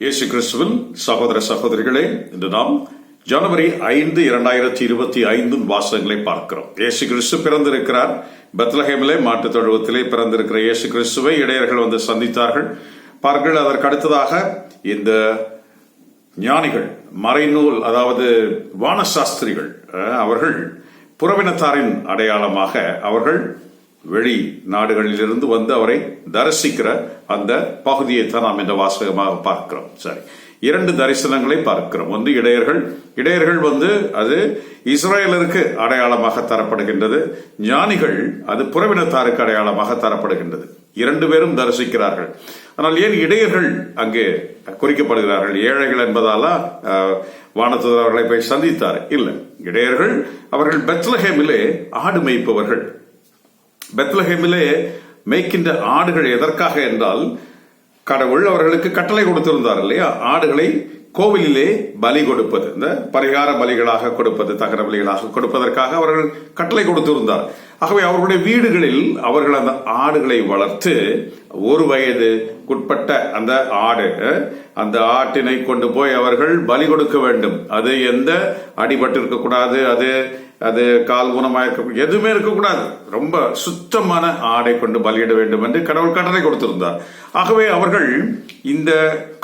இயேசு கிறிஸ்துவின் சகோதர சகோதரிகளே இன்று நாம் ஜனவரி ஐந்து இரண்டாயிரத்தி இருபத்தி ஐந்தின் வாசகங்களை பார்க்கிறோம். இயேசு கிறிஸ்து பிறந்திருக்கிறார். பெத்லஹேமிலே மாட்டுத் தொழுவத்திலே பிறந்திருக்கிற இயேசு கிறிஸ்துவை இடையர்கள் வந்து சந்தித்தார்கள். பார்கள் அதற்கு அடுத்ததாக இந்த ஞானிகள் மறைநூல் அதாவது வானசாஸ்திரிகள் அவர்கள் புறவினத்தாரின் அடையாளமாக அவர்கள் வெளி நாடுகளிலிருந்து வந்து அவரை தரிசிக்கிற அந்த பகுதியை தான் நாம் இந்த வாசகமாக பார்க்கிறோம். சரி. இரண்டு தரிசனங்களை பார்க்கிறோம். ஒன்று இடையர்கள். இடையர்கள் வந்து அது இஸ்ரேலருக்கு அடையாளமாக தரப்படுகின்றது. ஞானிகள் அது புறவினத்தாருக்கு அடையாளமாக தரப்படுகின்றது. இரண்டு பேரும் தரிசிக்கிறார்கள். ஆனால் ஏன் இடையர்கள் அங்கே குறிக்கப்படுகிறார்கள்? ஏழைகள் என்பதால அஹ், அவர்களை போய் சந்தித்தார். இல்லை. இடையர்கள் அவர்கள் பெத்லஹேமிலே ஆடு மேய்ப்பவர்கள். பெத்லஹேமிலே மேய்க்கின்ற ஆடுகள் எதற்காக என்றால் கடவுள் அவர்களுக்கு கட்டளை கொடுத்திருந்தார் இல்லையா? ஆடுகளை கோவிலிலே பலி கொடுப்பது இந்த பரிகார பலிகளாக கொடுப்பது தகர பலிகளாக கொடுப்பதற்காக அவர்கள் கட்டளை கொடுத்திருந்தார். ஆகவே அவர்களுடைய வீடுகளில் அவர்கள் அந்த ஆடுகளை வளர்த்து ஒரு வயதுக்குட்பட்ட அந்த ஆடு அந்த ஆட்டினை கொண்டு போய் அவர்கள் பலி கொடுக்க வேண்டும். அது எந்த அடிபட்டு இருக்கக்கூடாது அது அது கால் ஊனமாக இருக்க எதுவுமே இருக்கக்கூடாது. ரொம்ப சுத்தமான ஆடை கொண்டு பலியிட வேண்டும் என்று கடவுள் கட்டளை கொடுத்திருந்தார். ஆகவே அவர்கள் இந்த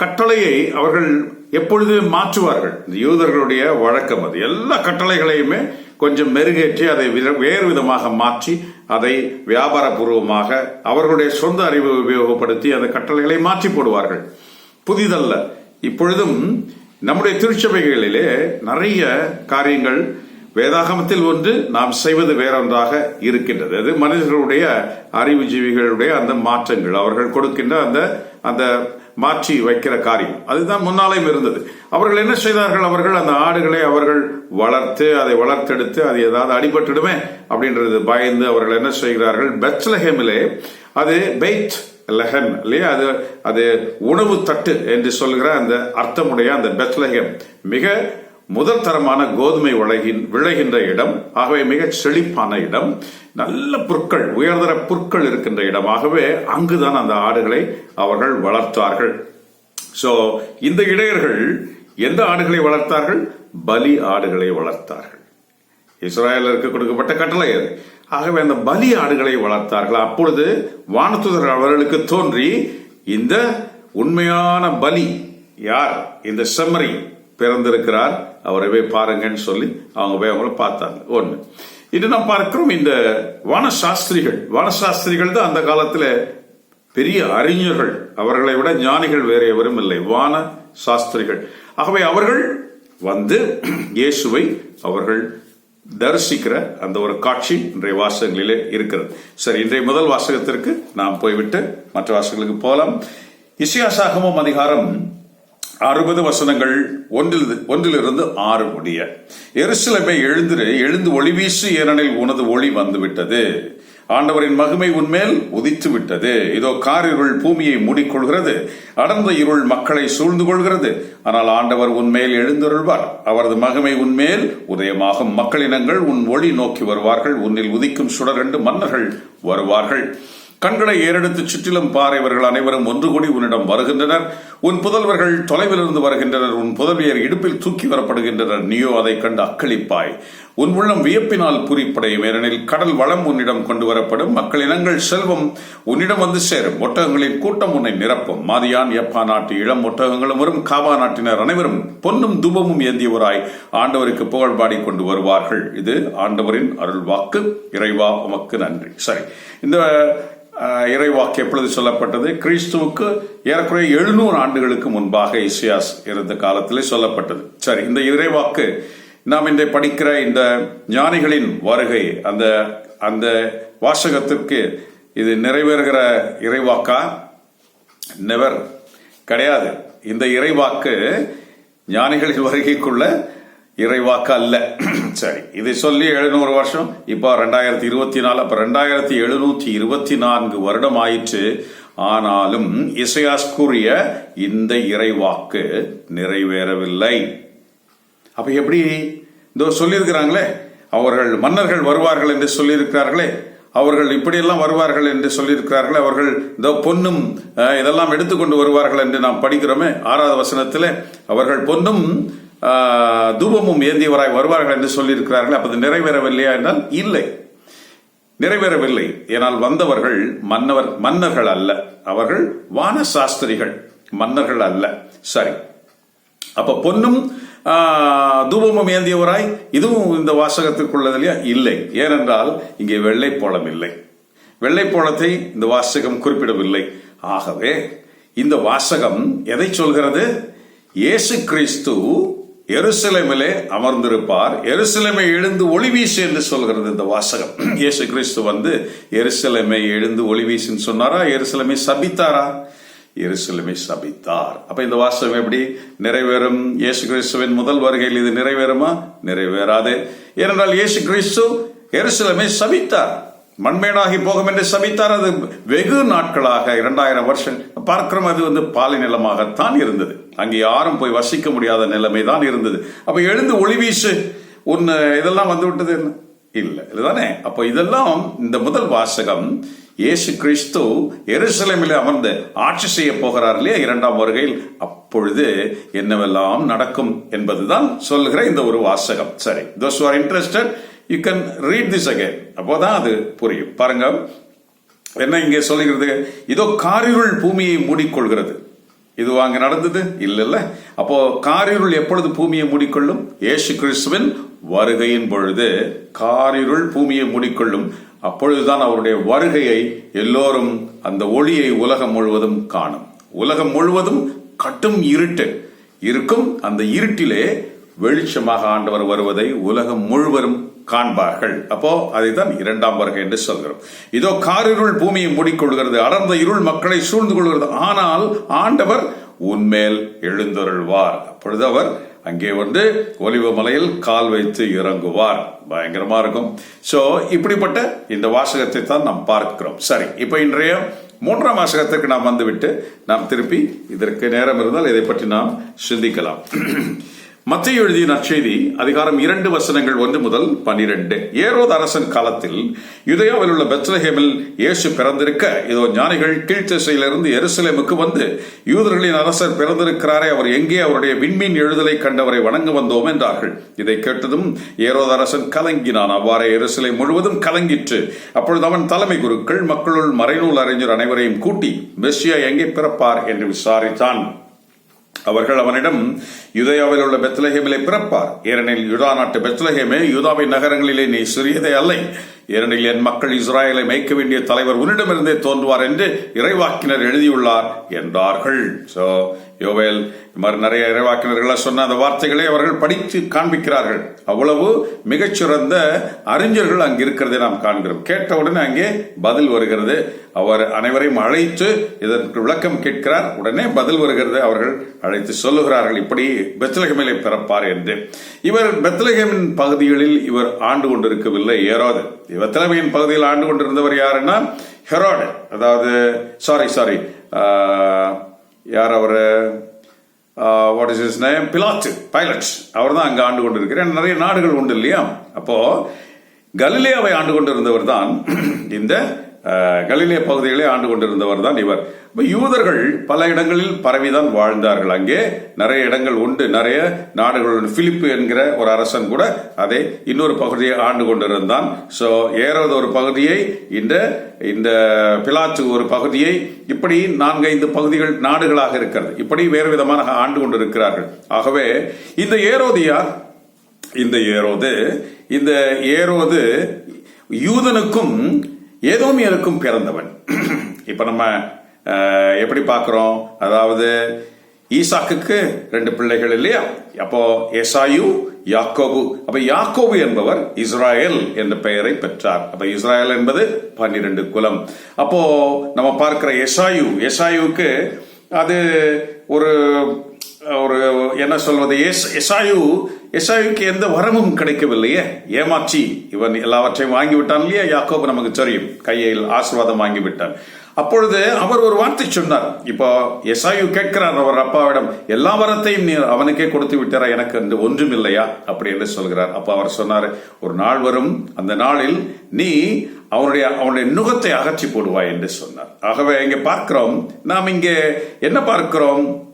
கட்டளையை அவர்கள் எப்பொழுது மாற்றுவார்கள்? இந்த யூதர்களுடைய வழக்கம் அது. எல்லா கட்டளைகளையுமே கொஞ்சம் மெருகேற்றி அதை வேறு விதமாக மாற்றி அதை வியாபாரபூர்வமாக அவர்களுடைய சொந்த அறிவை உபயோகப்படுத்தி அந்த கட்டளைகளை மாற்றி போடுவார்கள். புதிதல்ல. இப்பொழுதும் நம்முடைய திருச்சபைகளிலே நிறைய காரியங்கள் வேதாகமத்தில் ஒன்று நாம் செய்வது வேறொன்றாக இருக்கின்றது. அது மனிதர்களுடைய அறிவுஜீவிகளுடைய அந்த மாற்றங்கள். அவர்கள் கொடுக்கின்ற அந்த அந்த மாற்றி வைக்கிற காரியம். அதுதான் முன்னாலேயும் இருந்தது. அவர்கள் என்ன செய்தார்கள்? அவர்கள் அந்த ஆடுகளை அவர்கள் வளர்த்து அதை வளர்த்தெடுத்து அது ஏதாவது அடிபட்டுடுமே அப்படின்றது பயந்து அவர்கள் என்ன செய்கிறார்கள்? பெத்லஹேமிலே அது பெய்த் லெஹன் இல்லையா? அது அது உணவு தட்டு என்று சொல்கிற அந்த அர்த்தமுடைய அந்த பெத்லஹேம். மிக முதல் தரமான கோதுமை உலகின் விளைகின்ற இடம் ஆகவே மிகச் செழிப்பான இடம் நல்ல புற்கள் உயர்தர புற்கள் இருக்கின்ற இடமாகவே அங்குதான் அந்த ஆடுகளை அவர்கள் வளர்த்தார்கள். சோ இந்த இடையர்கள் எந்த ஆடுகளை வளர்த்தார்கள்? பலி ஆடுகளை வளர்த்தார்கள். இஸ்ராயலருக்கு கொடுக்கப்பட்ட கட்டளை அது. ஆகவே அந்த பலி ஆடுகளை வளர்த்தார்கள். அப்பொழுது வானத்துதர் அவர்களுக்கு தோன்றி இந்த உண்மையான பலி யார்? இந்த செம்மறி பிறந்திருக்கிறார். அவரை போய் பாருங்கன்னு சொல்லி அவங்க போய் அவங்கள பார்த்தாங்க. ஒன்று இன்று நாம் பார்க்கிறோம் இந்த வானசாஸ்திரிகள். வானசாஸ்திரிகள் தான் அந்த காலத்தில் பெரிய அறிஞர்கள். அவர்களை விட ஞானிகள் வேறு எவரும் இல்லை. வான சாஸ்திரிகள் ஆகவே அவர்கள் வந்து இயேசுவை அவர்கள் தரிசிக்கிற அந்த ஒரு காட்சி இன்றைய வாசகங்களிலே இருக்கிறது. சரி இன்றைய முதல் வாசகத்திற்கு நாம் போய்விட்டு மற்ற வாசகங்களுக்கு போகலாம். இசியாசாகமும் அதிகாரம் அறுபது வசனங்கள் ஒன்றில் ஒன்றிலிருந்து ஆறு முடிய. எருசலமை எழுந்திரு எழுந்து ஒளி வீசு ஏனெனில் உனது ஒளி வந்துவிட்டது. ஆண்டவரின் மகிமை உன்மேல் உதித்து விட்டது இதோ காரிருள் பூமியை மூடிக்கொள்கிறது. அடர்ந்த இருள் மக்களை சூழ்ந்து கொள்கிறது. ஆனால் ஆண்டவர் உன்மேல் எழுந்தருள்வார். அவரது மகிமை உன்மேல் உதயமாகும். மக்களினங்கள் உன் ஒளி நோக்கி வருவார்கள். உன்னில் உதிக்கும் சுடரண்டு மன்னர்கள் வருவார்கள். கண்களை ஏறெடுத்து சுற்றிலும் பார் இவர்கள் அனைவரும் ஒன்று கூடி உன்னிடம் வருகின்றனர். உன் புதல்வர்கள் தொலைவிலிருந்து வருகின்றனர். உன் புதல்வியர் இடுப்பில் தூக்கி வரப்படுகின்றனர். நீயோ அதை கண்டு அக்களிப்பாய். உன் உள்ளம் வியப்பினால் பூரிப்படையும். ஏனெனில் கடல் வளம் உன்னிடம் கொண்டு வரப்படும். மக்கள் இனங்கள் செல்வம் உன்னிடம் வந்து சேரும். ஒட்டகங்களின் கூட்டம் உன்னை நிரப்பும். மாதியான் யப்பா நாட்டு இளம் ஒட்டகங்களும் வரும். காபா நாட்டினர் அனைவரும் பொன்னும் தூபமும் ஏந்தியவராய் ஆண்டவருக்கு புகழ் பாடி கொண்டு வருவார்கள். இது ஆண்டவரின் அருள்வாக்கு. இறைவா உமக்கு நன்றி. சரி. இந்த இறைவாக்கு எப்பொழுது சொல்லப்பட்டது? கிறிஸ்துவுக்கு ஏறக்குறைய எழுநூறு ஆண்டுகளுக்கு முன்பாக இசியாஸ் இருந்த காலத்திலே சொல்லப்பட்டது. சரி இந்த இறைவாக்கு நாம் இன்றை படிக்கிற இந்த ஞானிகளின் வருகை அந்த அந்த வாசகத்திற்கு இது நிறைவேறுகிற இறைவாக்கா? நெவர் கிடையாது. இந்த இறைவாக்கு ஞானிகளின் வருகைக்குள்ள இறைவாக்கு அல்ல. சரி. இதை சொல்லி எழுநூறு வருஷம். இப்போ ரெண்டாயிரத்தி இருபத்தி நாலு அப்ப ரெண்டாயிரத்தி எழுநூத்தி இருபத்தி நான்கு வருடம் ஆயிற்று ஆனாலும் இசையாஸ் கூறிய இந்த இறைவாக்கு நிறைவேறவில்லை. அப்ப எப்படி இதோ சொல்லியிருக்கிறாங்களே? அவர்கள் மன்னர்கள் வருவார்கள் என்று சொல்லியிருக்கிறார்களே. அவர்கள் இப்படியெல்லாம் வருவார்கள் என்று சொல்லியிருக்கிறார்கள். அவர்கள் இந்த பொன்னும் இதெல்லாம் எடுத்துக்கொண்டு வருவார்கள் என்று நாம் படிக்கிறோமே. ஆறாவது வசனத்தில் அவர்கள் பொன்னும் தூபமும் ஏந்தியவராய் வருவார்கள் என்று சொல்லியிருக்கிறார்கள் அப்போது நிறைவேறவில்லையா என்றால் இல்லை. நிறைவேறவில்லை. ஏனால் வந்தவர்கள் மன்னவர் மன்னர்கள் அல்ல. அவர்கள் வான சாஸ்திரிகள் மன்னர்கள் அல்ல. சரி. அப்ப பொன்னும் தூபமும் ஏந்தியவராய் இதுவும் இந்த வாசகத்திற்குள்ளது இல்லையா இல்லை. ஏனென்றால் இங்கே வெள்ளைப்போளம் இல்லை. வெள்ளைப்போளத்தை இந்த வாசகம் குறிப்பிடவில்லை. ஆகவே இந்த வாசகம் எதை சொல்கிறது? இயேசு கிறிஸ்து எருசலேமிலே அமர்ந்திருப்பார். எருசலேமை எழுந்து ஒளி வீசு என்று சொல்கிறது இந்த வாசகம். இயேசு கிறிஸ்து வந்து எருசலேமை எழுந்து ஒளி வீசுன்னு சொன்னாரா? எருசலேமை சபித்தாரா? எருசலேமை சபித்தார். அப்ப இந்த வாசகம் எப்படி? நிறைவேறும்? இயேசு கிறிஸ்துவின் முதல் வருகையில் இது நிறைவேறுமா? நிறைவேறாது. ஏனென்றால் இயேசு கிறிஸ்து எருசலேமை சபித்தார். மண்மேடாகி போகும் என்று சபித்தார். அது வெகு நாட்களாக இரண்டாயிரம் வருஷம். பார்க்கிறோம் அது வந்து பாலை நிலமாகத்தான் இருந்தது. அங்கே யாரும் போய் வசிக்க முடியாத நிலைமை தான் இருந்தது. அப்ப எழுந்து ஒளி வீசு உன் இதெல்லாம் வந்து விட்டது என்ன? இல்லை இதுதானே அப்போ இதெல்லாம் இந்த முதல் வாசகம் இயேசு கிறிஸ்து எருசலேமில் அமர்ந்து ஆட்சி செய்ய போகிறார் இல்லையா? இரண்டாம் வருகையில். அப்பொழுது என்னவெல்லாம் நடக்கும் என்பதுதான் சொல்கிற இந்த ஒரு வாசகம். சரி those are interested you can read this again அப்போதான் அது புரியும். பாருங்க. என்ன இங்கே சொல்லுகிறது? இதோ காரிருள் பூமியை மூடிக்கொள்கிறது. இது அங்க நடந்தது? இல்ல இல்ல. அப்போ காரிருள் எப்பொழுது பூமியை மூடிக்கொள்ளும்? ஏசு கிறிஸ்துவின் வருகையின் பொழுது காரிருள் பூமியை மூடிக்கொள்ளும். அப்பொழுதுதான் அவருடைய வருகையை எல்லோரும் அந்த ஒளியை உலகம் முழுவதும் காணும். உலகம் முழுவதும் கட்டும் இருட்டு. இருக்கும் அந்த இருட்டிலே வெளிச்சமாக ஆண்டவர் வருவதை உலகம் முழுவதும் காண்பார்கள். அப்போ அதைத்தான் இரண்டாம் வருகை என்று சொல்கிறோம். இதோ காரிருள் பூமியை மூடிக்கொள்கிறது அடர்ந்த இருள் மக்களை சூழ்ந்து கொள்கிறது. ஆனால் ஆண்டவர் உன்மேல் எழுந்தருள்வார். அப்பொழுது அவர் அங்கே வந்து ஒலிவ மலையில் கால் வைத்து இறங்குவார். பயங்கரமா இருக்கும். சோ இப்படிப்பட்ட இந்த வாசகத்தை தான் நாம் பார்க்கிறோம். சரி இப்ப இன்றைய மூன்றாம் வாசகத்திற்கு நாம் வந்துவிட்டு நாம் திருப்பி இதற்கு நேரம் இருந்தால் இதை பற்றி நாம் சிந்திக்கலாம். மத்திய எழுதிய நற்செய்தி அதிகாரம் இரண்டு வசனங்கள் ஒன்று முதல் பனிரெண்டு. ஏரோத அரசன் காலத்தில் யுதயாவில் உள்ள பெத்லஹேமில் இயேசு பிறந்திருக்க இதோ ஞானிகள் கீழ்த்திசையிலிருந்து எருசலேமுக்கு வந்து யூதர்களின் அரசர் பிறந்திருக்கிறாரே அவர் எங்கே அவருடைய விண்மீன் எழுதலை கண்டவரை வணங்க வந்தோம் என்றார்கள். இதை கேட்டதும் ஏரோது அரசன் கலங்கினான். அவ்வாறே எருசலை முழுவதும் கலங்கிற்று. அப்பொழுது அவன் தலைமை குருக்கள் மக்களுள் மறைநூல் அறிஞர் அனைவரையும் கூட்டி மெஸ்ஸியா எங்கே பிறப்பார்? என்று விசாரித்தான். அவர்கள் அவனிடம் யுதயாவில் உள்ள பெத்லஹேமிலே பிறப்பார். ஏனெனில் யுதா நாட்டு பெத்லஹேமே யூதாவின் நகரங்களிலே நீ சிறியதே அல்லை. ஏனெனில் என் மக்கள் இஸ்ராயலை மேய்க்க வேண்டிய தலைவர் உன்னிடமிருந்தே தோன்றுவார் என்று இறைவாக்கினர் எழுதியுள்ளார் என்றார்கள். சோ யோவேல் இது மாதிரி நிறைய இறைவாக்கினர்கள் சொன்ன அந்த வார்த்தைகளை அவர்கள் படித்து காண்பிக்கிறார்கள். அவ்வளவு மிகச்சிறந்த அறிஞர்கள் அங்கு இருக்கிறதை நாம் காண்கிறோம். கேட்டவுடனே அங்கே பதில் வருகிறது. அவர் அனைவரையும் அழைத்து இதற்கு விளக்கம் கேட்கிறார். உடனே பதில் வருகிறது. அவர்கள் அழைத்து சொல்லுகிறார்கள் இப்படி பெத்லகமிலே பிறப்பார் என்று. இவர் பெத்லகமின் பகுதிகளில் இவர் ஆண்டு கொண்டிருக்கவில்லை. ஏறாது பெத்லகமின் பகுதியில் ஆண்டு கொண்டிருந்தவர் யாருன்னா ஹெரோடு. அதாவது சாரி சாரி யார் அவர்? வாட் இஸ் இஸ் நேம் பிலாட்டு பைலட் அவர் தான் அங்கே ஆண்டு கொண்டிருக்கிறார். நிறைய நாடுகள் உண்டு இல்லையா? அப்போ கலிலியாவை ஆண்டு கொண்டிருந்தவர் தான் இந்த கலிலே பகுதிகளை ஆண்டு கொண்டிருந்தவர் தான் இவர். இப்போ யூதர்கள் பல இடங்களில் பரவிதான் வாழ்ந்தார்கள். அங்கே நிறைய இடங்கள் உண்டு. நிறைய நாடுகள் பிலிப்பு என்கிற ஒரு அரசன் கூட அதை இன்னொரு பகுதியை ஆண்டு கொண்டிருந்தான். ஸோ ஏறது ஒரு பகுதியை இந்த இந்த பிலாச்சு ஒரு பகுதியை இப்படி நான்கைந்து பகுதிகள் நாடுகளாக இருக்கிறது. இப்படி வேறு விதமாக ஆண்டு கொண்டிருக்கிறார்கள். ஆகவே இந்த ஏரோதியார் இந்த ஏரோது இந்த ஏரோது யூதனுக்கும் ஏதோமியருக்கும் பிறந்தவன். இப்போ நம்ம எப்படி பார்க்குறோம்? அதாவது ஈசாக்குக்கு ரெண்டு பிள்ளைகள் இல்லையா? அப்போ எசாயு யாக்கோபு. அப்ப யாக்கோபு என்பவர் இஸ்ராயல் என்ற பெயரை பெற்றார். அப்ப இஸ்ராயல் என்பது பன்னிரண்டு குலம். அப்போ நம்ம பார்க்கிற எசாயு எசாயுவுக்கு அது ஒரு ஒரு என்ன சொல்வது எஸ்- எசாயு எசாயுக்கு எந்த வரமும் கிடைக்கவில்லையே. ஏமாற்றி இவன் எல்லாவற்றையும் வாங்கி விட்டான் இல்லையா? யாக்கோபு நமக்கு தெரியும். கையில் ஆசீர்வாதம் வாங்கிவிட்டான். அப்பொழுது அவர் ஒரு வார்த்தை சொன்னார். இப்போ எஸ்ஐயு கேட்கிறார் அவர் அப்பாவிடம் எல்லா வரத்தையும் நீ அவனுக்கே கொடுத்து விட்டாரா? எனக்கு என்று ஒன்றும் இல்லையா? அப்படி என்று சொல்கிறார். அப்போ அவர் சொன்னார் ஒரு நாள் வரும் அந்த நாளில் நீ அவனுடைய அவனுடைய நுகத்தை அகற்றி போடுவாய் என்று சொன்னார். ஆகவே இங்கே பார்க்கிறோம் நாம் இங்கே என்ன பார்க்கிறோம்?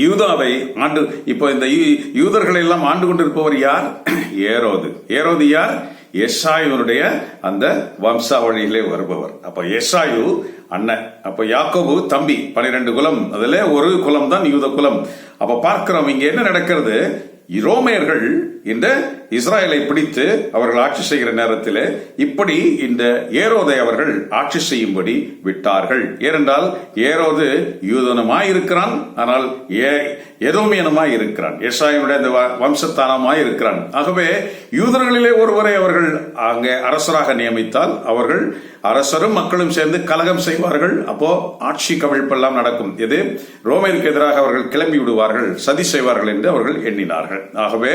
யூதாவை ஆண்டு இப்போ இந்த யூ- யூதர்களை எல்லாம் ஆண்டு கொண்டிருப்பவர் யார்? ஏரோது. ஏரோது யார்? எஸ்ஆயுனுடைய அந்த வம்சாவளியிலே வருபவர். அப்ப எஸ்ஆயு அண்ணன் அப்ப யாக்கோபு தம்பி பனிரெண்டு குலம். அதுல ஒரு குலம் தான் யூத குலம். அப்ப பார்க்கிறோம் இங்க என்ன நடக்கிறது? ரோமையர்கள் இந்த இஸ்ராயலை பிடித்து அவர்கள் ஆட்சி செய்கிற நேரத்தில் இப்படி இந்த ஏரோதை அவர்கள் ஆட்சி செய்யும்படி விட்டார்கள். ஏனென்றால் ஏரோது யூதனமாய் இருக்கிறான் ஆனால் ஏ- எதோமியனுமாய் இருக்கிறான் எஸ்ராயனுடைய அந்த வ- வம்சத்தானமாய் இருக்கிறான் ஆகவே யூதர்களிலே ஒருவரை அவர்கள் அங்கே அரசராக நியமித்தால் அவர்கள் அரசரும் மக்களும் சேர்ந்து கலகம் செய்வார்கள். அப்போ ஆட்சி கவிழ்ப்பெல்லாம் நடக்கும். இது ரோமையருக்கு எதிராக அவர்கள் கிளம்பி விடுவார்கள் சதி செய்வார்கள் என்று அவர்கள் எண்ணினார்கள். ஆகவே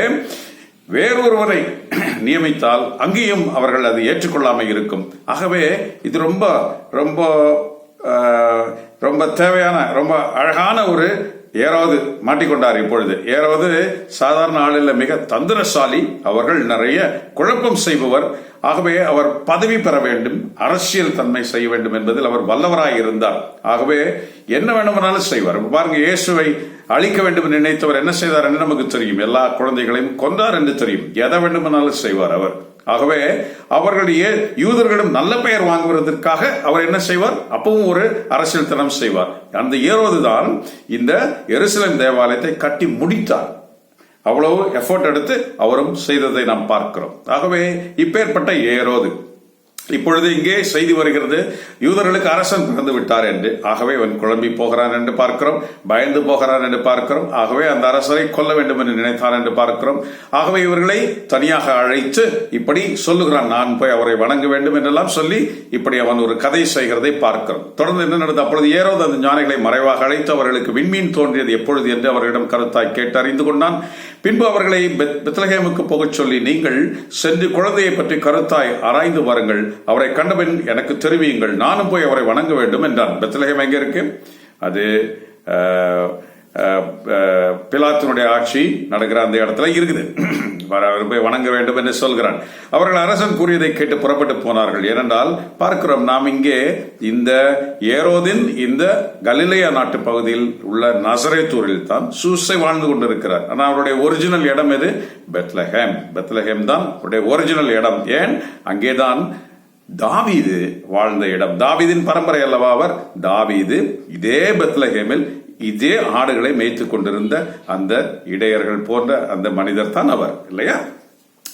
வேறொருவரை நியமித்தால் அங்கேயும் அவர்கள் அதை ஏற்றுக்கொள்ளாமல் இருக்கும். ஆகவே இது ரொம்ப ரொம்ப ரொம்ப தேவையான ரொம்ப அழகான ஒரு ஏறாவது மாட்டிக்கொண்டார் இப்பொழுது. ஏறாவது சாதாரண ஆளில் மிக தந்திரசாலி அவர்கள் நிறைய குழப்பம் செய்பவர். ஆகவே அவர் பதவி பெற வேண்டும் அரசியல் தன்மை செய்ய வேண்டும் என்பதில் அவர் வல்லவராய் இருந்தார். ஆகவே என்ன வேண்டுமானாலும் செய்வார். பாருங்க இயேசுவை அழிக்க வேண்டும் என்று நினைத்தவர் என்ன செய்தார் என்று நமக்கு தெரியும். எல்லா குழந்தைகளையும் கொண்டார் என்று தெரியும். எதை வேண்டுமானாலும் செய்வார் அவர். ஆகவே அவர்களுடைய யூதர்களிடம் நல்ல பெயர் வாங்குவதற்காக அவர் என்ன செய்வார்? அப்பவும் ஒரு அரசியல் தனம் செய்வார். அந்த ஏரோதுதான் இந்த எருசலேம் தேவாலயத்தை கட்டி முடித்தார். அவ்வளவு எஃபோர்ட் எடுத்து அவரும் செய்ததை நாம் பார்க்கிறோம். ஆகவே இப்பேற்பட்ட ஏரோது இப்பொழுது இங்கே செய்தி வருகிறது யூதர்களுக்கு அரசன் பிறந்து விட்டார் என்று. ஆகவே அவன் குழம்பி போகிறான் என்று பார்க்கிறோம் பயந்து போகிறான் என்று பார்க்கிறோம். ஆகவே அந்த அரசரை கொல்ல வேண்டும் என்று நினைத்தான் என்று பார்க்கிறோம். ஆகவே இவர்களை தனியாக அழைத்து இப்படி சொல்லுகிறான் நான் போய் அவரை வணங்க வேண்டும் என்றெல்லாம் சொல்லி இப்படி அவன் ஒரு கதை செய்கிறதை பார்க்கிறோம். தொடர்ந்து என்ன நடந்தது? அப்பொழுது ஏறோது அந்த ஞானிகளை மறைவாக அழைத்து அவர்களுக்கு விண்மீன் தோன்றியது எப்பொழுது என்று அவர்களிடம் கருத்தாய் கேட்டு அறிந்து கொண்டான். பின்பு அவர்களை பெத்- பெத்லகேமுக்கு போகச் சொல்லி நீங்கள் சென்று குழந்தையை பற்றி கருத்தாய் ஆராய்ந்து வாருங்கள். அவரை கண்டபின் எனக்கு தெரிவியுங்கள். நானும் போய் அவரை வணங்க வேண்டும் என்றான். பெத்லகேம் எங்கே இருக்கு? அது பிலாத்தினுடைய ஆட்சி நடக்கிற அந்த இடத்துல இருக்குது. வர- போய் வணங்க வேண்டும் என்று சொல்கிறான். அவர்கள் அரசன் கூறியதை கேட்டு புறப்பட்டு போனார்கள். ஏனென்றால் பார்க்கிறோம் நாம் இங்கே இந்த ஏரோதின் இந்த கலிலேயா நாட்டு பகுதியில் உள்ள நசரேத்தூரில் தான் சூசை வாழ்ந்து கொண்டிருக்கிறார். ஆனால் அவருடைய ஒரிஜினல் இடம் எது? பெத்லஹேம். பெத்லஹேம் தான் அவருடைய ஒரிஜினல் இடம். ஏன்? அங்கேதான் தாவீது வாழ்ந்த இடம். தாவீதின் பரம்பரை அல்லவா அவர்? தாவீது. இதே பெத்லஹேமில் இதே ஆடுகளை மேய்த்துக் கொண்டிருந்த அந்த இடையர்கள் போன்ற அந்த மனிதர் தான் அவர் இல்லையா?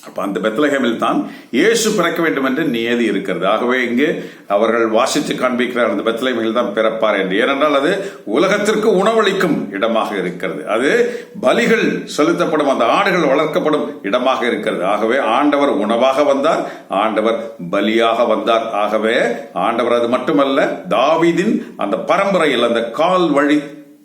அப்ப அந்த பெத்லஹேமில் தான் இயேசு பிறக்க வேண்டும் என்று நியதி இருக்கிறது. ஆகவே இங்கே அவர்கள் வாசித்து காண்பிக்கிறார் அந்த பெத்லஹேமில் தான் பிறப்பார் என்று. ஏனென்றால் அது உலகத்திற்கு உணவளிக்கும் இடமாக இருக்கிறது. அது பலிகள் செலுத்தப்படும் அந்த ஆடுகள் வளர்க்கப்படும் இடமாக இருக்கிறது. ஆகவே ஆண்டவர் உணவாக வந்தார் ஆண்டவர் பலியாக வந்தார். ஆகவே ஆண்டவர் அது மட்டுமல்ல தாவிதின் அந்த பரம்பரையில் அந்த கால் வழி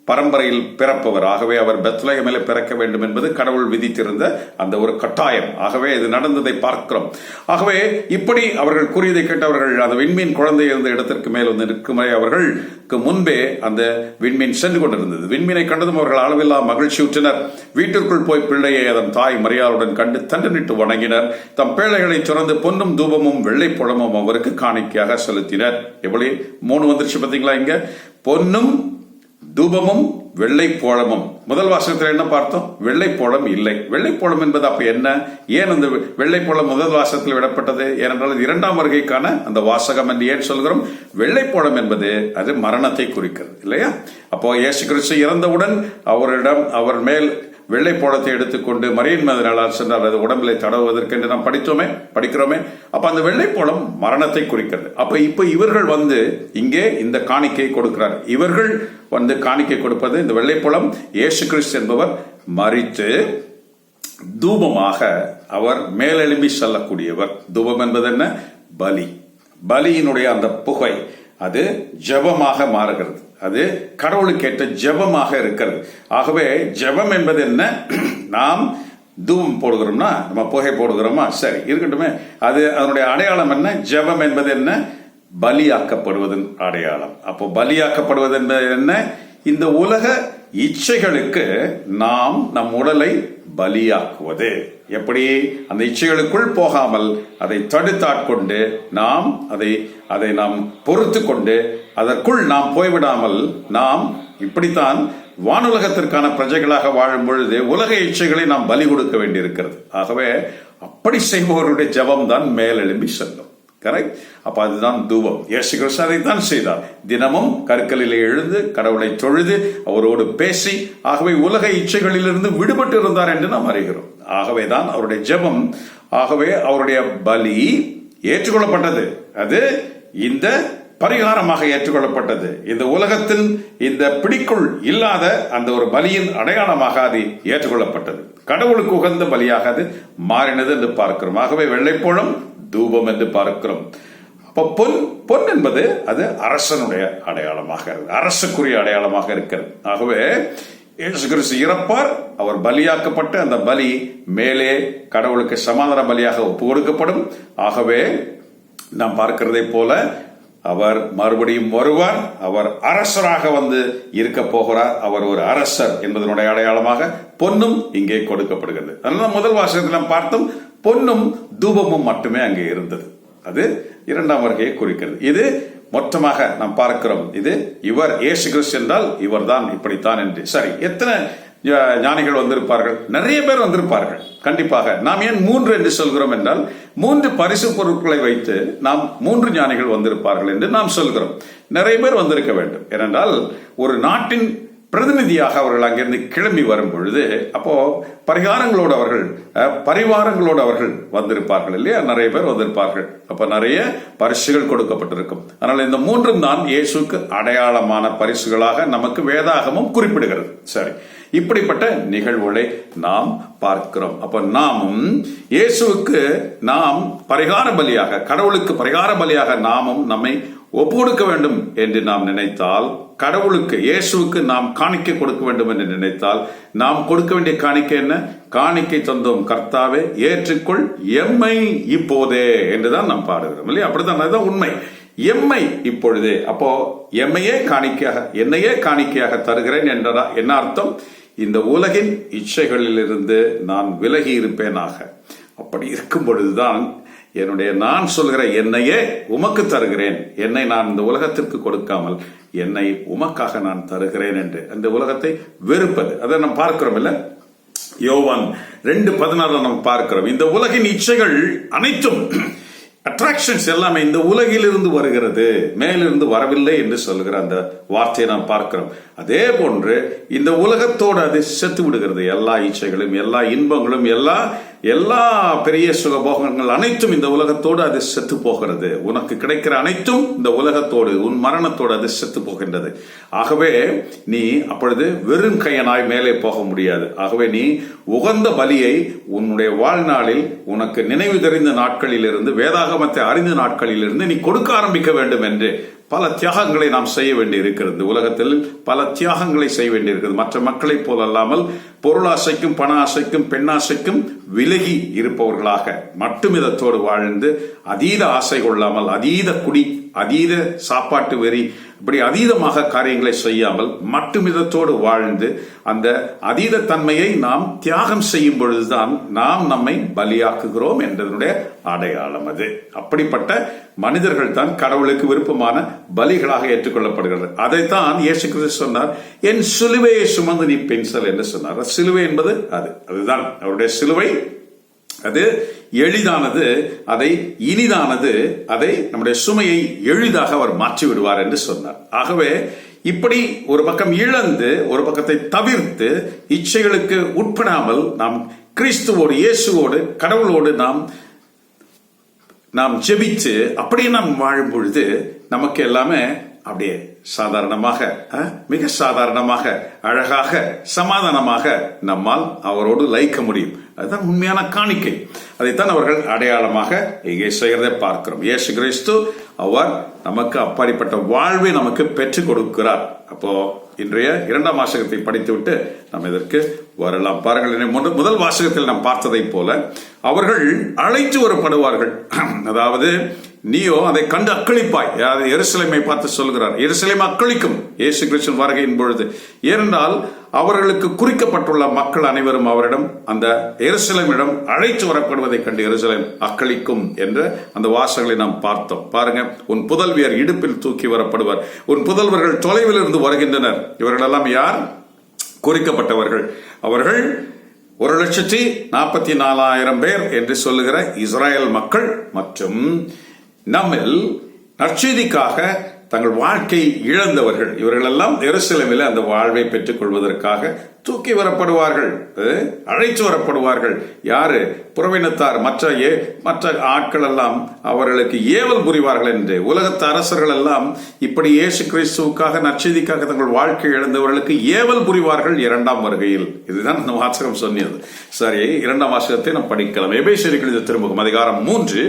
பரம்பரையில் பிறப்பவர். ஆகவே அவர் பெத்லகமிலே பிறக்க வேண்டும் என்பது கடவுள் விதித்திருந்த அந்த ஒரு கட்டாயம். ஆகவே இது நடந்ததை பார்க்கிறோம். ஆகவே இப்படி அவர்கள் கூறியதை கேட்டவர்கள் அந்த விண்மீன் குழந்தை இருந்த இடத்திற்கு மேல் வந்து நிற்கும் வரை அவர்களுக்கு முன்பே அந்த விண்மீன் சென்று கொண்டிருந்தது. விண்மீனை கண்டதும் அவர்கள் அளவில்லா மகிழ்ச்சியுற்றனர் வீட்டிற்குள் போய் பிள்ளையை அதன் தாய் மரியாளுடன் கண்டு தண்டனிட்டு வணங்கினர். தம் பிள்ளைகளை சுரந்து பொன்னும் தூபமும் வெள்ளை புலமும் அவருக்கு காணிக்கையாக செலுத்தினர். எப்படி? மூணு வந்துருச்சு பார்த்தீங்களா இங்க? பொன்னும் தூபமும் வெள்ளை போளமும் முதல் வாசகத்தில் என்ன பார்த்தோம்? வெள்ளை போளம் இல்லை. வெள்ளை போளம் என்பது அப்ப என்ன? ஏன் அந்த வெள்ளை போளம் முதல் வாசகத்தில் விடப்பட்டது? ஏனென்றால் இரண்டாம் வருகைக்கான அந்த வாசகம் என்று ஏன் சொல்கிறோம்? வெள்ளை போளம் என்பது அது மரணத்தை குறிக்கிறது இல்லையா? அப்போ இயேசு கிறிஸ்து இறந்தவுடன் அவரிடம் அவர் மேல் வெள்ளை போளத்தை எடுத்துக்கொண்டு மரியன் மதனால் சென்றார். அது உடம்பிலே தடவுவதற்கு என்று நாம் படித்தோமே படிக்கிறோமே. அப்ப அந்த வெள்ளை போளம் மரணத்தை குறிக்கிறது. அப்ப இப்ப இவர்கள் வந்து இங்கே இந்த காணிக்கை கொடுக்கிறார். இவர்கள் வந்து காணிக்கை கொடுப்பது இந்த வெள்ளைப்புலம் இயேசு கிறிஸ்து என்பவர் மறித்து தூபமாக அவர் மேலெழும்பி செல்லக்கூடியவர். தூபம் என்பது என்ன? பலி. பலியினுடைய அந்த புகை அது ஜெபமாக மாறுகிறது. அது கடவுளுக்கேற்ற ஜெபமாக இருக்கிறது. ஆகவே ஜெபம் என்பது என்ன? நாம் தூபம் போடுகிறோம்னா நம்ம புகை போடுகிறோமா? சரி இருக்கட்டுமே. அது அதனுடைய அடையாளம் என்ன? ஜெபம் என்பது என்ன? பலியாக்கப்படுவதன் அடையாளம். அப்போ பலியாக்கப்படுவது என்பது என்ன? இந்த உலக இச்சைகளுக்கு நாம் நம் உடலை பலியாக்குவது. எப்படி? அந்த இச்சைகளுக்குள் போகாமல் அதை தடுத்தாட்கொண்டு நாம் அதை அதை நாம் பொறுத்து கொண்டு அதற்குள் நாம் போய்விடாமல் நாம் இப்படித்தான் வானுலகத்திற்கான பிரஜைகளாக வாழும் பொழுது உலக இச்சைகளை நாம் பலி கொடுக்க வேண்டியிருக்கிறது. ஆகவே அப்படி செய்பவருடைய ஜெபம் தான் மேலெழும்பி செல்லும். கரெக்ட் அப்ப அதுதான் தூபம். இயேசு கிறிஸ்து தான் செய்தார். தினமும் கற்களிலே எழுந்து கடவுளை தொழுது அவரோடு பேசி ஆகவே உலக இச்சைகளிலிருந்து விடுபட்டு இருந்தார் என்று நாம் அறிகிறோம். ஆகவே தான் அவருடைய ஜெபம் ஆகவே அவருடைய பலி ஏற்றுக்கொள்ளப்பட்டது. அது இந்த பரிகாரமாக ஏற்றுக்கொள்ளப்பட்டது. இந்த உலகத்தில் இந்த பிடிக்குள் இல்லாத அந்த ஒரு பலியின் அடையாளமாக அது ஏற்றுக்கொள்ளப்பட்டது. கடவுளுக்கு உகந்த பலியாக அது மாறினது என்று பார்க்கிறோம். ஆகவே வெள்ளைப்போளம் தூபம் என்று பார்க்கிறோம். அப்ப பொன் பொன் என்பது அது அரசனுடைய அடையாளமாக அரசுக்குரிய அடையாளமாக இருக்கிறது. ஆகவே இயேசு கிறிஸ்து இறப்பார். அவர் பலியாக்கப்பட்டு அந்த பலி மேலே கடவுளுக்கு சமாதான பலியாக ஒப்பு கொடுக்கப்படும் ஆகவே நாம் பார்க்கிறதை போல அவர் மறுபடியும் வருவார். அவர் அரசராக வந்து இருக்க போகிறார். அவர் ஒரு அரசர் என்பதனுடைய அடையாளமாக பொன்னும் இங்கே கொடுக்கப்படுகிறது. அதனால முதல் வாசகத்தில் நாம் பார்த்தோம் பொன்னும் தூபமும் மட்டுமே அங்கே இருந்தது. அது இரண்டாம் வருகையை குறிக்கிறது. இது மொத்தமாக நாம் பார்க்கிறோம். இது இவர் ஏசு கிறிஸ்து என்றால் இவர்தான் இப்படித்தான் என்று. சரி எத்தனை ஞானிகள் வந்திருப்பார்கள். நிறைய பேர் வந்திருப்பார்கள். கண்டிப்பாக. நாம் ஏன் மூன்று என்று சொல்கிறோம் என்றால் மூன்று பரிசு பொருட்களை வைத்து நாம் மூன்று ஞானிகள் வந்திருப்பார்கள் என்று நாம் சொல்கிறோம். நிறைய பேர் வந்திருக்க வேண்டும். ஏனென்றால் ஒரு நாட்டின் பிரதிநிதியாக அவர்கள் அங்கிருந்து கிளம்பி வரும் பொழுது அப்போ பரிகாரங்களோடு அவர்கள் பரிவாரங்களோடு அவர்கள் வந்திருப்பார்கள் இல்லையா? நிறைய பேர் வந்திருப்பார்கள். அப்ப நிறைய பரிசுகள் கொடுக்கப்பட்டிருக்கும். ஆனால் இந்த மூன்றும் தான் இயேசுக்கு அடையாளமான பரிசுகளாக நமக்கு வேதாகமும் குறிப்பிடுகிறது. சரி. இப்படிப்பட்ட நிகழ்வுகளை நாம் பார்க்கிறோம். அப்ப நாமும் இயேசுவுக்கு நாம் பரிகார பலியாக கடவுளுக்கு பரிகார பலியாக நாமும் நம்மை ஒப்பு கொடுக்க வேண்டும் என்று நாம் நினைத்தால் கடவுளுக்கு இயேசுவுக்கு நாம் காணிக்கை கொடுக்க வேண்டும் என்று நினைத்தால் நாம் கொடுக்க வேண்டிய காணிக்கை என்ன? காணிக்கை தந்தோம் கர்த்தாவே ஏற்றுக்கொள் எம்மை இப்போதே என்றுதான் நாம் பாடுகிறோம் இல்லையா? அப்படித்தான் அதுதான் உண்மை. எம்மை இப்பொழுதே. அப்போ எம்மையே காணிக்கையாக என்னையே காணிக்கையாக தருகிறேன் என்றதா என்ன அர்த்தம்? இந்த உலகின் இச்சைகளிலிருந்து நான் விலகி இருப்பேனாக. அப்படி இருக்கும் பொழுதுதான் என்னுடைய நான் சொல்கிற என்னையே உமக்கு தருகிறேன். என்னை நான் இந்த உலகத்திற்கு கொடுக்காமல் என்னை உமக்காக நான் தருகிறேன் என்று. அந்த உலகத்தை வெறுப்பது. அதை நாம் பார்க்கிறோம் இல்ல? யோவான் ரெண்டு பதினாறு நம்ம பார்க்கிறோம். இந்த உலகின் இச்சைகள் அனைத்தும் அட்ராக்ஷன்ஸ் எல்லாமே இந்த உலகிலிருந்து வருகிறது மேலிருந்து வரவில்லை என்று சொல்கிற அந்த வார்த்தையை நாம் பார்க்கிறோம். அதே போன்று இந்த உலகத்தோடு அது செத்து விடுகிறது எல்லா இச்சைகளும் எல்லா இன்பங்களும் எல்லா எல்லா பெரிய சுகபோகங்கள் அனைத்தும் இந்த உலகத்தோடு அது செத்து போகிறது உனக்கு கிடைக்கிற அனைத்தும் இந்த உலகத்தோடு உன் மரணத்தோடு அது செத்து போகின்றது ஆகவே நீ அப்பொழுது வெறும் கையனாய் மேலே போக முடியாது. ஆகவே நீ உகந்த பலியை உன்னுடைய வாழ்நாளில் உனக்கு நினைவு தெரிந்த நாட்களிலிருந்து வேதாகமத்தை அறிந்த நாட்களிலிருந்து நீ கொடுக்க ஆரம்பிக்க வேண்டும் என்று பல தியாகங்களை நாம் செய்ய வேண்டி இருக்கிறது உலகத்தில் பல தியாகங்களை செய்ய வேண்டியிருக்கிறது. மற்ற மக்களைப் போலல்லாமல் பொருளாசைக்கும் பண ஆசைக்கும் பெண்ணாசைக்கும் விலகி இருப்பவர்களாக மட்டுமிதத்தோடு வாழ்ந்து அதீத ஆசை கொள்ளாமல் அதீத குடி அதீத சாப்பாட்டு வெறி இப்படி அதீதமாக காரியங்களை செய்யாமல் மட்டுமிதத்தோடு வாழ்ந்து அந்த அதீத தன்மையை நாம் தியாகம் செய்யும் பொழுதுதான் நாம் நம்மை பலியாக்குகிறோம் என்றதனுடைய அடையாளம் அது. அப்படிப்பட்ட மனிதர்கள் தான் கடவுளுக்கு விருப்பமான பலிகளாக ஏற்றுக்கொள்ளப்படுகிறது. அதைத்தான் இயேசு கிறிஸ்து சொன்னார் என் சிலுவையை சுமந்து நீ பென்சல் என்று சொன்னார். சிலுவை என்பது அது. அதுதான் அவருடைய சிலுவை. அது எளிதானது அதை இனிதானது அதை நம்முடைய சுமையை எளிதாக அவர் மாற்றி விடுவார் என்று சொன்னார். ஆகவே இப்படி ஒரு பக்கம் இழந்து ஒரு பக்கத்தை தவிர்த்து இச்சைகளுக்கு உட்படாமல் நாம் கிறிஸ்துவோடு இயேசுவோடு கடவுளோடு நாம் நாம் ஜெபிச்சு அப்படியே நாம் வாழும் பொழுது நமக்கு எல்லாமே அப்படியே சாதாரணமாக மிக சாதாரணமாக அழகாக சமாதானமாக நம்மால் அவரோடு லயிக்க முடியும். அதுதான் உண்மையான காணிக்கை. அதைத்தான் அவர்கள் அடையாளமாக இங்கே செய்கிறதை பார்க்கிறோம். இயேசு கிறிஸ்து அவர் நமக்கு அப்படிப்பட்ட வாழ்வை நமக்கு பெற்றுக் கொடுக்கிறார். அப்போ இன்றைய இரண்டாம் வாசகத்தை படித்துவிட்டு நாம் இதற்கு வரலாம். பாருங்கள் முதல் முதல் வாசகத்தில் நாம் பார்த்ததை போல அவர்கள் அழைத்து வரப்படுவார்கள். அதாவது நீயோ அதை கண்டு அக்களிப்பாய். அது எருசலேமை பார்த்து சொல்கிறார். எருசலேம் அக்களிக்கும் இயேசு கிருஷ்ணன் வருகையின் பொழுது. ஏனென்றால் அவர்களுக்கு குறிக்கப்பட்டுள்ள மக்கள் அனைவரும் அவரிடம் அந்த எருசலேமிடம் அழைத்து வரப்படுவதை கண்டு எருசலேம் அக்களிக்கும் என்ற அந்த வாசகங்களை நாம் பார்த்தோம். பாருங்க உன் புதல்வியர் இடுப்பில் தூக்கி வரப்படுவார். உன் புதல்வர்கள் தொலைவில் இருந்து வருகின்றனர். இவர்களெல்லாம் யார்? குறிக்கப்பட்டவர்கள். அவர்கள் ஒரு லட்சத்தி நாற்பத்தி நாலாயிரம் பேர் என்று சொல்லுகிற இஸ்ராயல் மக்கள் மற்றும் நம்மில் நற்செய்திக்காக தங்கள் வாழ்க்கை இழந்தவர்கள் இவர்களெல்லாம் எருசலமில் அந்த வாழ்வை பெற்றுக் கொள்வதற்காக தூக்கி வரப்படுவார்கள் அழைத்து வரப்படுவார்கள். யாரு? புறவினத்தார். மற்ற ஏ மற்ற ஆட்கள் எல்லாம் அவர்களுக்கு ஏவல் புரிவார்கள் என்று. உலகத்து அரசர்கள் எல்லாம் இப்படி இயேசு கிறிஸ்துவுக்காக நற்செய்திக்காக தங்கள் வாழ்க்கை இழந்தவர்களுக்கு ஏவல் புரிவார்கள் இரண்டாம் வருகையில். இதுதான் அந்த வாசகம் சொன்னது. சரி இரண்டாம் வாசகத்தை நாம் படிக்கலாம். எபேசரி கழித திருமுகம் அதிகாரம் மூன்று.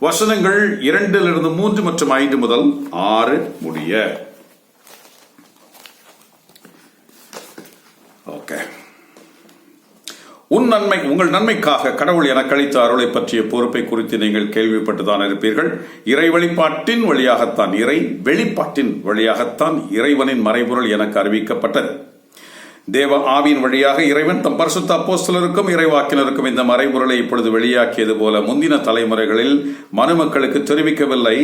வசனங்கள் இரண்டிலிருந்து மூன்று மற்றும் ஐந்து முதல் ஆறு முடிய. ஓகே. உன் நன்மை உங்கள் நன்மைக்காக கடவுள் எனக்கு அளித்த அருளை பற்றிய பொறுப்பை குறித்து நீங்கள் கேள்விப்பட்டுதான் இருப்பீர்கள். இறை வழிபாட்டின் வழியாகத்தான் இறை வெளிப்பாட்டின் வழியாகத்தான் இறைவனின் மறைபொருள் எனக்கு அறிவிக்கப்பட்டது. தேவ ஆவியின் வழியாக இறைவன் தம் பரிசுத்த அப்போஸ்தலருக்கும் இறைவாக்கினருக்கும் இந்த மறைபொருளை இப்பொழுது வெளியாக்கியது போல முந்தின தலைமுறைகளில் மனுமக்களுக்கு தெரிவிக்கவில்லை.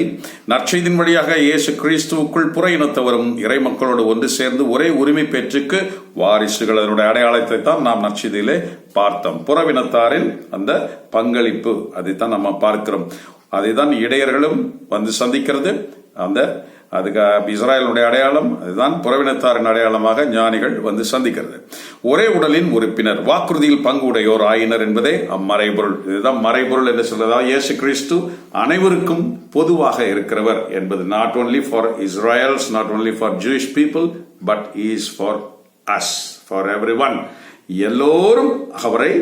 நற்செய்தின் வழியாக இயேசு கிறிஸ்துவுக்குள் புற இனத்தவரும் இறை மக்களோடு ஒன்று சேர்ந்து ஒரே உரிமை பெற்றுக்கு வாரிசுகள். அதனுடைய அடையாளத்தை தான் நாம் நற்செய்தியிலே பார்த்தோம். புறவினத்தாரின் அந்த பங்களிப்பு அதைத்தான் நம்ம பார்க்கிறோம். அதைதான் இடையர்களும் வந்து சந்திக்கிறது. அந்த அதுக்கு இஸ்ராயலுடைய அடையாளம் அதுதான் புறவினத்தாரின் அடையாளமாக ஞானிகள் வந்து சந்திக்கிறது. ஒரே உடலின் உறுப்பினர் வாக்குறுதியில் பங்கு உடையோர் ஆயினர் என்பதே அம்மறைபொருள். இதுதான் மறைபொருள் என்று சொல்றதா? இயேசு கிறிஸ்து அனைவருக்கும் பொதுவாக இருக்கிறவர் என்பது. Not only for Israels not only for Jewish people but is for us for everyone எல்லோரும் அவரை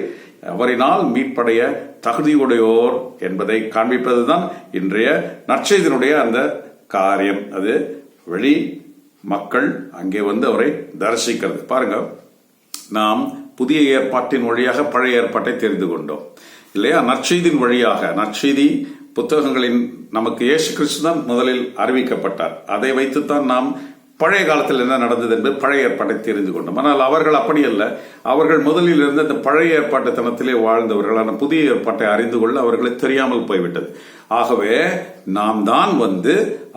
அவரினால் மீட்படைய தகுதியுடையோர் என்பதை காண்பிப்பதுதான் இன்றைய நற்செய்தினுடைய அந்த காரியம். அது வெளி மக்கள் அங்கே வந்து அவரை தரிசிக்கிறது. பாருங்க நாம் புதிய ஏற்பாட்டின் வழியாக பழைய ஏற்பாட்டை தெரிந்து கொண்டோம். இல்லையா? நற்செய்தியின் வழியாக. நற்செய்தி புத்தகங்களின் நமக்கு இயேசு கிறிஸ்து தான் முதலில் அறிவிக்கப்பட்டார். அதை வைத்துத்தான் நாம் பழைய காலத்தில் என்ன நடந்தது என்று பழைய ஏற்பாட்டை தெரிந்து கொண்டோம். ஆனால் அவர்கள் அப்படி அல்ல. அவர்கள் முதலில் இருந்து அந்த பழைய ஏற்பாட்டு தனத்திலே வாழ்ந்தவர்களான புதிய ஏற்பாட்டை அறிந்து கொள்ள அவர்களை தெரியாமல் போய்விட்டது. ஆகவே நாம் தான் வந்து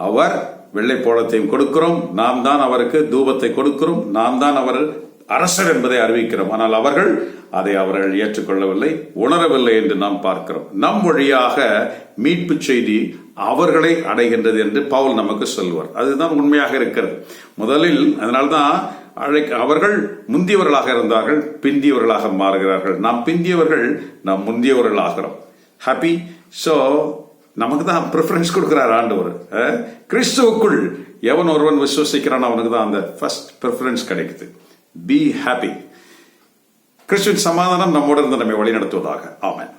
அவர் வெள்ளை போலத்தையும் கொடுக்கிறோம். நாம் தான் அவருக்கு தூபத்தை கொடுக்கிறோம். நாம் தான் அவர் அரசர் என்பதை அறிவிக்கிறோம். ஆனால் அவர்கள் அதை அவர்கள் ஏற்றுக்கொள்ளவில்லை உணரவில்லை என்று நாம் பார்க்கிறோம். நம் வழியாக மீட்பு செய்தி அவர்களை அடைகின்றது என்று பவுல் நமக்கு சொல்வார். அதுதான் உண்மையாக இருக்கிறது. முதலில் அதனால்தான் அழைக்க அவர்கள் முந்தியவர்களாக இருந்தார்கள் பிந்தியவர்களாக மாறுகிறார்கள். நாம் பிந்தியவர்கள் நாம் முந்தியவர்கள் ஆகிறோம் ஹாப்பி ஸோ நமக்கு தான் ப்ரிஃபரன்ஸ் கொடுக்குறாரு ஆண்டவர். கிறிஸ்துவுக்குள் எவன் ஒருவன் விசுவசிக்கிறான் அவனுக்கு தான் அந்த ஃபர்ஸ்ட் ப்ரிஃபரன்ஸ் கிடைக்குது. பி ஹாப்பி கிறிஸ்துவின் சமாதானம் நம்மோடு இருந்து நம்மை வழிநடத்துவதாக. ஆமன்